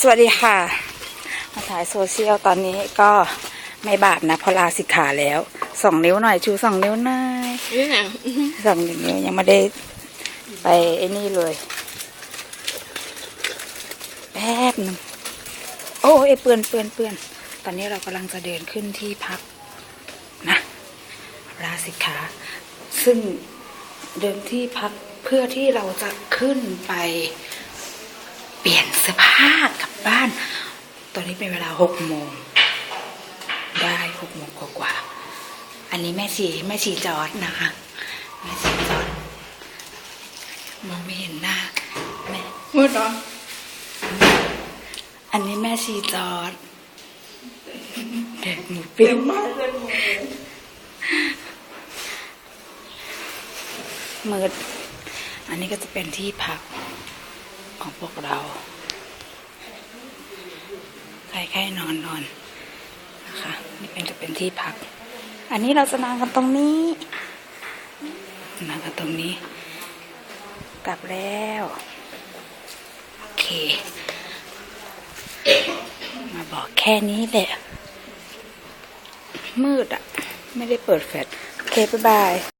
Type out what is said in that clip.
สวัสดีค่ะ มาถ่ายโซเชียลตอนนี้ก็ไม่บาปนะเพราะลาสิกขาแล้วสองนิ้วหน่อยชูสองนิ้วหน่อยนี่ไงสองนิ้วยังไม่ได้ไปไอ้นี่เลยแป๊บหนึงโอ้ยเปื่อนเปื่อนเปื่อนตอนนี้เรากำลังจะเดินขึ้นที่พักนะลาสิกขาซึ่งเดินที่พักเพื่อที่เราจะขึ้นไปเปลี่ยนเสื้อผ้ากลับบ้าน ตอนนี้เป็นเวลาหกโมง ได้หกโมงกว่าๆอันนี้แม่ชีแม่ชีจอดนะคะ แม่ชีจอดมองไม่เห็นหน้าแม่มืดเหรออันนี้แม่ชีจอดเด็กหมูปิ้งมากเลยมืดอันนี้ก็จะเป็นที่พัก ของพวกเราใครๆนอนนอนนะคะนี่เป็นจะเป็นที่พัก อันนี้เราจะนอนกันตรงนี้นอนกันตรงนี้ กลับแล้วโอเค มาบอกแค่นี้แหละ มืดอะ่ะ ไม่ได้เปิดแฟลชโอเค บ๊ายบาย